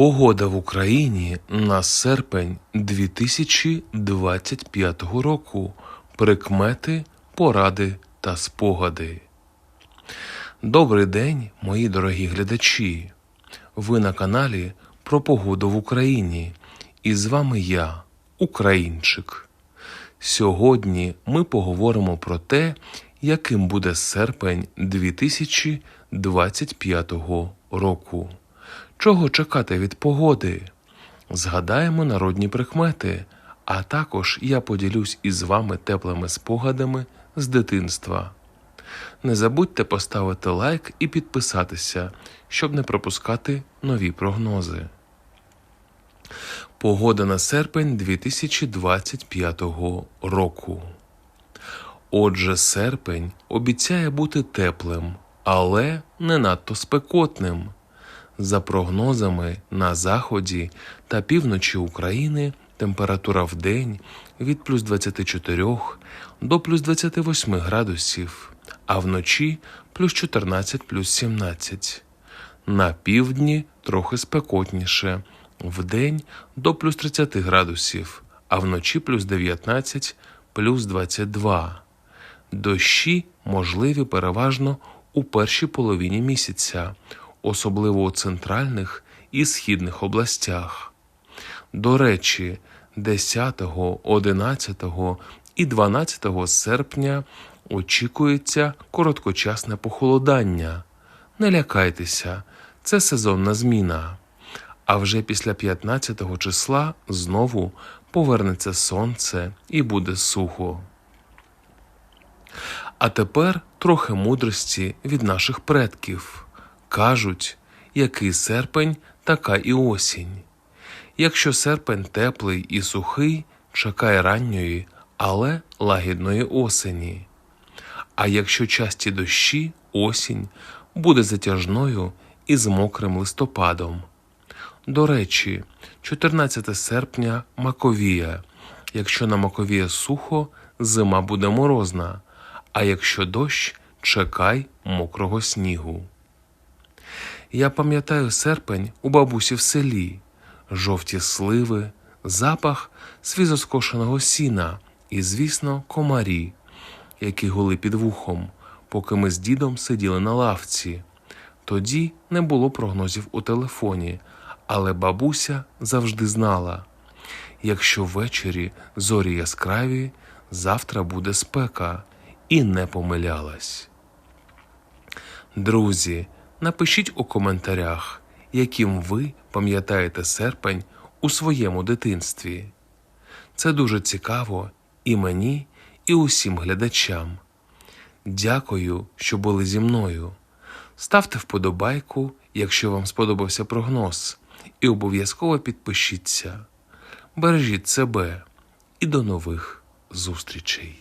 Погода в Україні на серпень 2025 року. Прикмети, поради та спогади. Добрий день, мої дорогі глядачі. Ви на каналі про погоду в Україні. І з вами я, Українчик. Сьогодні ми поговоримо про те, яким буде серпень 2025 року. Чого чекати від погоди? Згадаємо народні прикмети, а також я поділюсь із вами теплими спогадами з дитинства. Не забудьте поставити лайк і підписатися, щоб не пропускати нові прогнози. Погода на серпень 2025 року. Отже, серпень обіцяє бути теплим, але не надто спекотним. За прогнозами на заході та півночі України температура в день від плюс 24 до плюс 28 градусів, а вночі плюс 14 плюс 17. На півдні трохи спекотніше, в день до плюс 30 градусів, а вночі плюс 19 плюс 22. Дощі можливі переважно у першій половині місяця особливо у центральних і східних областях. До речі, 10, 11 і 12 серпня очікується короткочасне похолодання. Не лякайтеся, це сезонна зміна. А вже після 15 числа знову повернеться сонце і буде сухо. А тепер трохи мудрості від наших предків. Кажуть, який серпень, така і осінь. Якщо серпень теплий і сухий, чекай ранньої, але лагідної осені. А якщо часті дощі, осінь буде затяжною і з мокрим листопадом. До речі, 14 серпня Маковія. Якщо на Маковія сухо, зима буде морозна, а якщо дощ, чекай мокрого снігу. Я пам'ятаю серпень у бабусі в селі, жовті сливи, запах свізоскошеного сіна і, звісно, комарі, які гули під вухом, поки ми з дідом сиділи на лавці. Тоді не було прогнозів у телефоні, але бабуся завжди знала якщо ввечері зорі яскраві, завтра буде спека, і не помилялась. Друзі. Напишіть у коментарях, яким ви пам'ятаєте серпень у своєму дитинстві. Це дуже цікаво і мені, і усім глядачам. Дякую, що були зі мною. Ставте вподобайку, якщо вам сподобався прогноз, і обов'язково підпишіться. Бережіть себе і до нових зустрічей!